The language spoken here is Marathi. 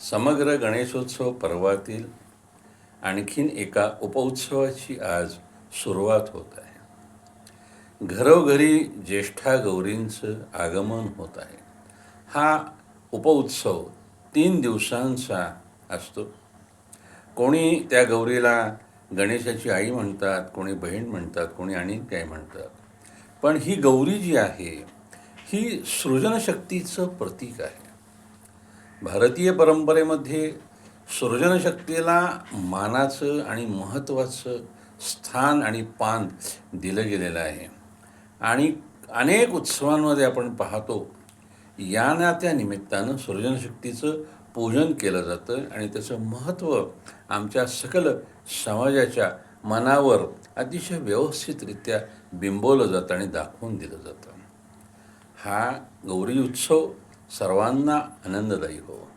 समग्र गणेशोत्सव पर्वातील आणखीन एका उपउत्सवाची आज सुरुवात होत आहे. घरोघरी ज्येष्ठा गौरींचं आगमन होत आहे. हा उपउत्सव तीन दिवसांचा असतो. कोणी त्या गौरीला गणेशाची आई म्हणतात कोणी बहीण म्हणतात कोणी आणि काय म्हणतात. पण ही गौरी जी आहे ही सृजनशक्तीचं प्रतीक आहे. भारतीय परंपरेमध्ये सृजनशक्तीला मानाचं आणि महत्त्वाचं स्थान आणि पान दिलं गेलेलं आहे. आणि अनेक उत्सवांमध्ये आपण पाहतो या ना त्या निमित्तानं सृजनशक्तीचं पूजन केलं जातं आणि त्याचं महत्त्व आमच्या सकल समाजाच्या मनावर अतिशय व्यवस्थितरित्या बिंबवलं जातं आणि दाखवून दिलं जातं. हा गौरी उत्सव सर्वांना आनंददायी हो.